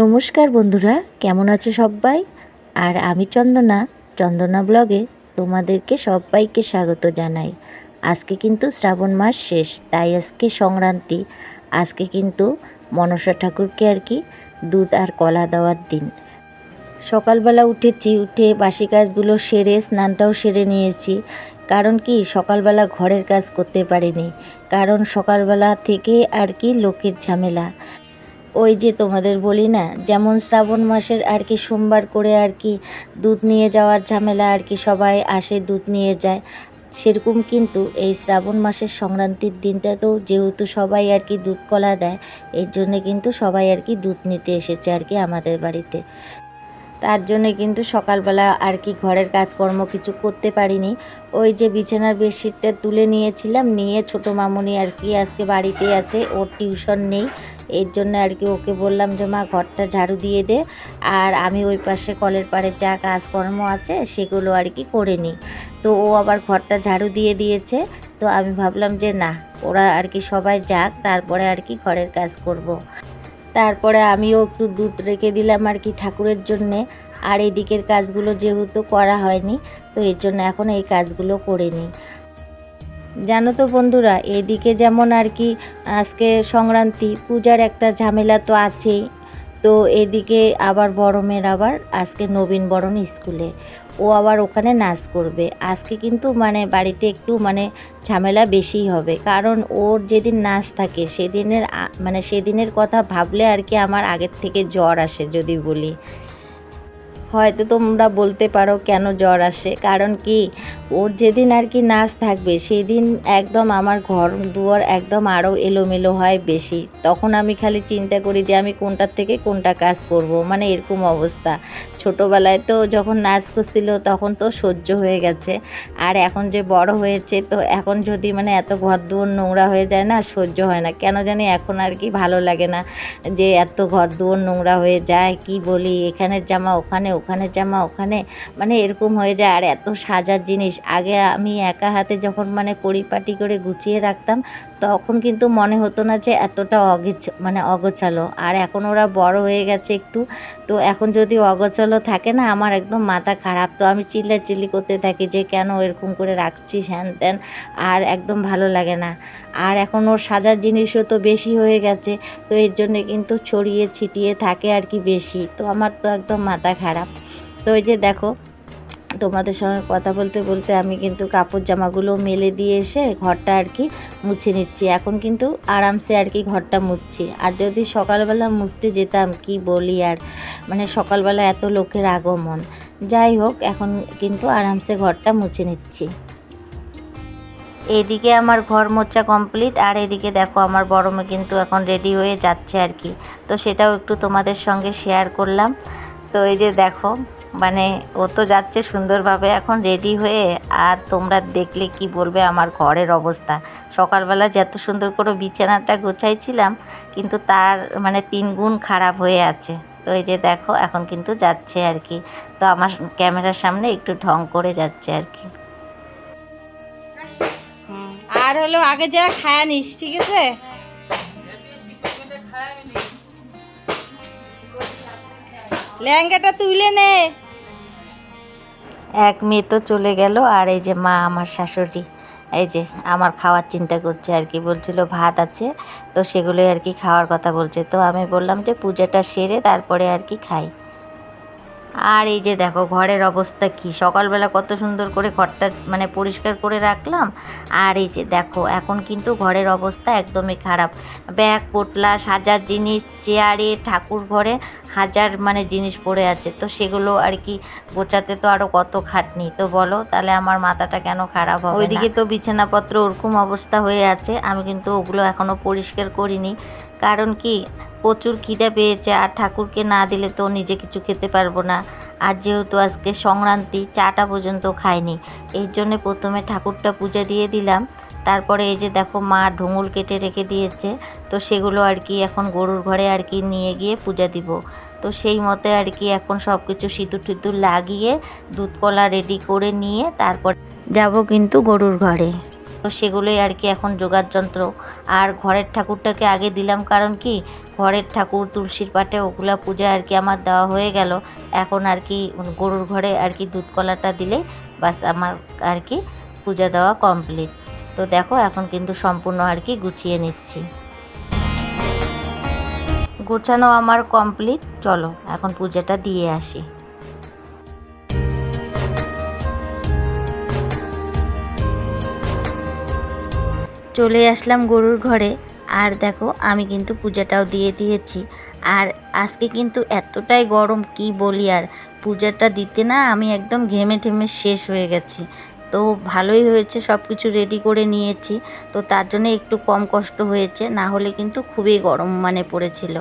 নমস্কার বন্ধুরা, কেমন আছো সবাই? আর আমি চন্দনা চন্দনা ব্লগে তোমাদেরকে সবাইকে স্বাগত জানাই। আজকে কিন্তু শ্রাবণ মাস শেষ, তাই আজকে সংক্রান্তি। আজকে কিন্তু মনসা ঠাকুরকে আর কি দুধ আর কলা দেওয়ার দিন। সকালবেলা উঠেছি, উঠে বাসি কাজগুলো সেরে, স্নানটাও সেরে নিয়েছি। কারণ কি, সকালবেলা ঘরের কাজ করতে পারিনি। কারণ সকালবেলা থেকে আর কি লোকের ঝামেলা। ওই যে তোমাদের বলি না, যেমন শ্রাবণ মাসের আর কি সোমবার করে আর কি দুধ নিয়ে যাওয়ার ঝামেলা আর কি সবাই আসে দুধ নিয়ে যায়। সেরকম কিন্তু এই শ্রাবণ মাসের সংক্রান্তির দিনটাতেও যেহেতু সবাই আর কি দুধ কলা দেয়, এর জন্য কিন্তু সবাই আর কি দুধ নিতে এসেছে আর কি আমাদের বাড়িতে। তার জন্যে কিন্তু সকালবেলা আর কি ঘরের কাজকর্ম কিছু করতে পারিনি। ওই যে বিছানার বেডশিটটা তুলে নিয়েছিলাম, নিয়ে ছোটো মামুনি আর কি আজকে বাড়িতে আছে, ওর টিউশন নেই। এর জন্য আর কি ওকে বললাম যে, মা, ঘরটা ঝাড়ু দিয়ে দে। আর আমি ওই পাশে কলের পাড়ে যা কাজকর্ম আছে সেগুলো আর কি করে নিই। তো ও আবার ঘরটা ঝাড়ু দিয়ে দিয়েছে। তো আমি ভাবলাম যে, না, ওরা আর কি সবাই যাক, তারপরে আর কি ঘরের কাজ করব। তারপরে আমিও একটু দুধ রেখে দিলাম আর কি ঠাকুরের জন্যে। আর এদিকের কাজগুলো যেহেতু করা হয়নি, তো এর জন্য এখন এই কাজগুলো করে নিই। জানো তো বন্ধুরা, এদিকে যেমন আর কি আজকে সংক্রান্তি, পূজার একটা ঝামেলা তো আছেই তো এদিকে আবার বড় মেয়ের আবার আজকে নবীন বরণ স্কুলে। ও আবার ওখানে নাচ করবে। আজকে কিন্তু মানে বাড়িতে একটু মানে ঝামেলা বেশি হবে। কারণ ওর যেদিন নাচ থাকে, সেদিনের মানে সেদিনের কথা ভাবলে আর কি আমার আগের থেকে জ্বর আসে যদি বলি। হয়তো তোমরা বলতে পারো কেন জ্বর আসে। কারণ কি? ওর যেদিন আর কি নাচ থাকবে, সেদিন একদম আমার ঘর দুয়ার একদম আরও এলোমেলো হয় বেশি। তখন আমি খালি চিন্তা করি যে আমি কোনটার থেকে কোনটা কাজ করব। মানে এরকম অবস্থা। ছোটোবেলায় তো যখন নাচ করছিল তখন তো সহ্য হয়ে গেছে। আর এখন যে বড় হয়েছে, তো এখন যদি মানে এত ঘর দুয়ার নোংরা হয়ে যায় না, সহ্য হয় না। কেন জানি এখন আর কি ভালো লাগে না যে এত ঘর দুয়ার নোংরা হয়ে যায়, কি বলি? এখানের জামা, ওখানে ওখানের জামা, ওখানে। মানে এরকম হয়ে যায়। আর এত সাজার জিনিস। আগে আমি একা হাতে যখন মানে পরিপাটি করে গুছিয়ে রাখতাম তখন কিন্তু মনে হতো না যে এতটা অগিছ মানে অগোছালো। আর এখন ওরা বড় হয়ে গেছে একটু, তো এখন যদি অগোছালো থাকে না, আমার একদম মাথা খারাপ। তো আমি চিল্লাচিল্লি করতে থাকি যে, কেন এরকম করে রাখছিস, হ্যান ত্যান? আর একদম ভালো লাগে না। আর এখন ওর সাজার জিনিসও তো বেশি হয়ে গেছে, তো এর জন্য কিন্তু ছড়িয়ে ছিটিয়ে থাকে আর কি বেশি। তো আমার তো একদম মাথা খারাপ। তো ওই যে দেখো তোমাদের সঙ্গে কথা বলতে বলতে আমি কিন্তু কাপড় জামাগুলো মেলে দিয়ে এসে ঘরটা আর কি মুছে নিচ্ছি। এখন কিন্তু আরামসে আর কি ঘরটা মুছছি। আর যদি সকালবেলা মুছতে যেতাম, কি বলি আর? মানে সকালবেলা এত লোকের আগমন। যাই হোক, এখন কিন্তু আরামসে ঘরটা মুছে নিচ্ছি। এদিকে আমার ঘর মোছা কমপ্লিট, আর এদিকে দেখো আমার বড় মেয়ে কিন্তু এখন রেডি হয়ে যাচ্ছে আর কি। তো সেটাও একটু তোমাদের সঙ্গে শেয়ার করলাম। তো এই যে দেখো মানে ও তো যাচ্ছে সুন্দরভাবে এখন রেডি হয়ে, আর তোমরা দেখলে কি বলবে আমার ঘরের অবস্থা। সকালবেলা যত সুন্দর করে বিছানাটা গোছাইছিলাম, কিন্তু তার মানে তিন গুণ খারাপ হয়ে আছে। তো এই যে দেখো, এখন কিন্তু যাচ্ছে আর কি। তো আমার ক্যামেরার সামনে একটু ঢং করে যাচ্ছে আর কি। আর হলো আগে যা খায়া নিস, ঠিক আছে? লেহেঙ্গাটা তুলে নে। এক মেয়ে তো চলে গেল, আর এই যে মা আমার শাশুড়ি, এই যে আমার খাওয়ার চিন্তা করছে আর কি, বলছিল ভাত আছে, তো সেগুলোই আর কি খাওয়ার কথা বলছে। তো আমি বললাম যে পূজাটা সেরে তারপরে আর কি খাই। আর এই যে দেখো, ঘরের অবস্থা কি? সকালবেলা কত সুন্দর করে ঘরটা মানে পরিষ্কার করে রাখলাম। আর এই যে দেখো, এখন কিন্তু ঘরের অবস্থা একদমই খারাপ। ব্যাগ, পোটলা, সাজার জিনিস, চেয়ারে, ঠাকুর ঘরে হাজার মানে জিনিস পড়ে আছে। তো সেগুলো আর কি গোছাতে তো আরও কত খাটনি? তো বলো, তাহলে আমার মাথাটা কেন খারাপ হবে ওইদিকে তো বিছানাপত্র ওরকম অবস্থা হয়ে আছে। আমি কিন্তু ওগুলো এখনও পরিষ্কার করিনি। কারণ কি প্রচুর খিদে পেয়েছে আর ঠাকুরকে না দিলে তো নিজে কিছু খেতে পারব না। আর যেহেতু আজকে সংক্রান্তি, চাটা পর্যন্ত খাইনি, এই জন্য প্রথমে ঠাকুরটা পূজা দিয়ে দিলাম। তারপরে এই যে দেখো মা ঢুঙুল কেটে রেখে দিয়েছে, তো সেগুলো আর কি এখন গরুর ঘরে আর কি নিয়ে গিয়ে পূজা দিব। তো সেই মতে আর কি এখন সব কিছু সিঁদুর টিঁদুর লাগিয়ে দুধ কলা রেডি করে নিয়ে তারপর যাব কিন্তু গরুর ঘরে। তো সেগুলোই আর কি এখন যোগার যন্ত্র। আর ঘরের ঠাকুরটাকে আগে দিলাম কারণ কি? ঘরের ঠাকুর, তুলসীর পাটে ওগুলা পূজা আর কি আমার দেওয়া হয়ে গেল। এখন আর কি গরুর ঘরে আর কি দুধ কলাটা দিলে বাস আমার আর কি পূজা দেওয়া কমপ্লিট। তো দেখো এখন কিন্তু সম্পূর্ণ আর কি গুছিয়ে নিচ্ছি। গোছানো আমার কমপ্লিট। চলো, এখন পূজাটা দিয়ে আসি। চলে আসলাম গরুর ঘরে। আর দেখো, আমি কিন্তু পূজাটাও দিয়ে দিয়েছি। আর আজকে কিন্তু এতটাই গরম, কি বলি আর? পূজাটা দিতে না আমি একদম ঘেমে ঠেমে শেষ হয়ে গেছি। তো ভালোই হয়েছে সব কিছু রেডি করে নিয়েছি। তো তার জন্য একটু কম কষ্ট হয়েছে, না হলে কিন্তু খুবই গরম মানে পড়েছিল।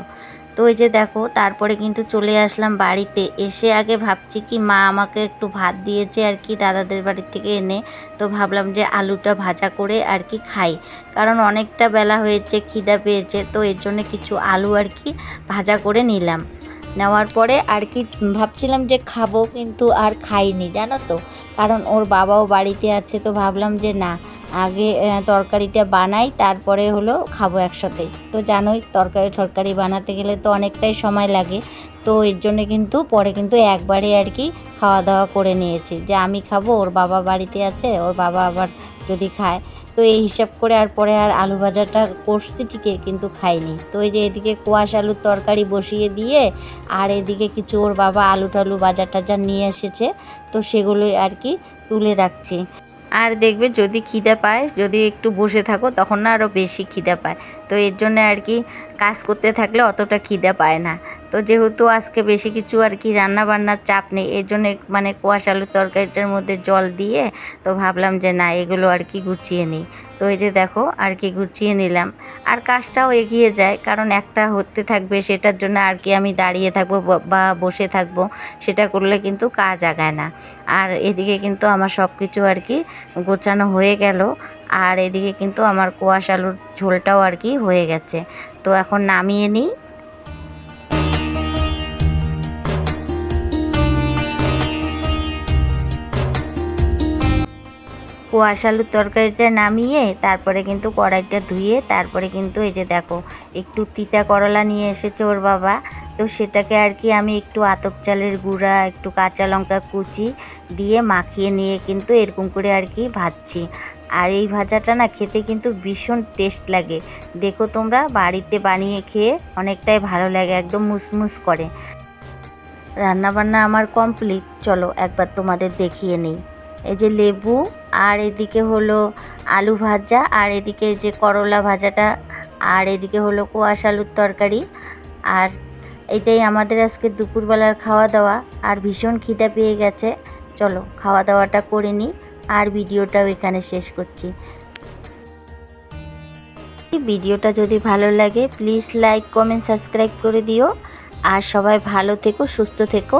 তো ওই যে দেখো, তারপরে কিন্তু চলে আসলাম বাড়িতে। এসে আগে ভাবছি কি, মা আমাকে একটু ভাত দিয়েছে আর কি দাদাদের বাড়ি থেকে এনে। তো ভাবলাম যে আলুটা ভাজা করে আর কি খাই। কারণ অনেকটা বেলা হয়েছে, খিদা পেয়েছে, তো এর জন্য কিছু আলু আর কি ভাজা করে নিলাম। নেওয়ার পরে আর কি ভাবছিলাম যে খাব, কিন্তু আর খাইনি, জানো তো? কারণ ওর বাবাও বাড়িতে আছে, তো ভাবলাম যে না আগে তরকারিটা বানাই, তারপরে হলো খাব একসাথে। তো জানোই, তরকারি টরকারি বানাতে গেলে তো অনেকটাই সময় লাগে। তো এর জন্য কিন্তু পরে কিন্তু একবারে আর কি খাওয়া দাওয়া করে নিয়েছি। যে আমি খাব, ওর বাবা বাড়িতে আছে, ওর বাবা আবার যদি খায়। তো এই হিসাব করে আর পরে আর আলু ভাজাটা করছি ঠিকই, কিন্তু খাইনি। তো এই যে এদিকে কোয়াশ আলুর তরকারি বসিয়ে দিয়ে, আর এদিকে কিছু ওর বাবা আলু টালু বাজার টাজার নিয়ে এসেছে। তো সেগুলোই আর কি তুলে রাখছি। আর দেখবে যদি খিদে পায়, যদি একটু বসে থাকো, তখন না আরও বেশি খিদে পায়। তো এর জন্য আর কি কাজ করতে থাকলে অতটা খিদে পায় না। তো যেহেতু আজকে বেশি কিছু আর কি রান্না বান্নার চাপ নেই, এর জন্য মানে কোয়াশ আলুর তরকারিটার মধ্যে জল দিয়ে তো ভাবলাম যে না, এগুলো আর কি গুছিয়ে নিই। তো এই যে দেখো, আর কি গুছিয়ে নিলাম। আর কাজটাও এগিয়ে যায়, কারণ একটা হতে থাকবে সেটার জন্য আর কি আমি দাঁড়িয়ে থাকব বা- বসে থাকব, সেটা করলে কিন্তু কাজ আগায় না। আর এদিকে কিন্তু আমার সব কিছু আর কি গোছানো হয়ে গেল, আর এদিকে কিন্তু আমার কোয়াশ আলুর ঝোলটাও আর কি হয়ে গেছে। তো এখন নামিয়ে নিই কোয়াশ আলুর তরকারিটা নামিয়ে, তারপরে কিন্তু কড়াইটা ধুয়ে, তারপরে কিন্তু এই যে দেখো, একটু তিতা করলা নিয়ে এসেছে ওর বাবা। তো সেটাকে আর কি আমি একটু আতপ চালের গুঁড়া, একটু কাঁচা লঙ্কা কুচি দিয়ে মাখিয়ে নিয়ে কিন্তু এরকম করে আর কি ভাজছি। আর এই ভাজাটা না খেতে কিন্তু ভীষণ টেস্ট লাগে। দেখো তোমরা, বাড়িতে বানিয়ে খেয়ে অনেকটাই ভালো লাগে, একদম মুসমুস করে। রান্নাবান্না আমার কমপ্লিট চলো একবার তোমাদের দেখিয়ে নিই। এই যে লেবু আর এদিকে হলো আলু ভাজা, আর এদিকে যে করলা ভাজাটা, আর এদিকে হলো কোয়াশ আলুর তরকারি। আর এটাই আমাদের আজকে দুপুরবেলার খাওয়া দাওয়া আর ভীষণ খিদা পেয়ে গেছে। চলো খাওয়া দাওয়াটা করে নিই। আর ভিডিওটাও এখানে শেষ করছি। ভিডিওটা যদি ভালো লাগে প্লিজ লাইক কমেন্ট সাবস্ক্রাইব করে দিও। আর সবাই ভালো থেকো, সুস্থ থেকো।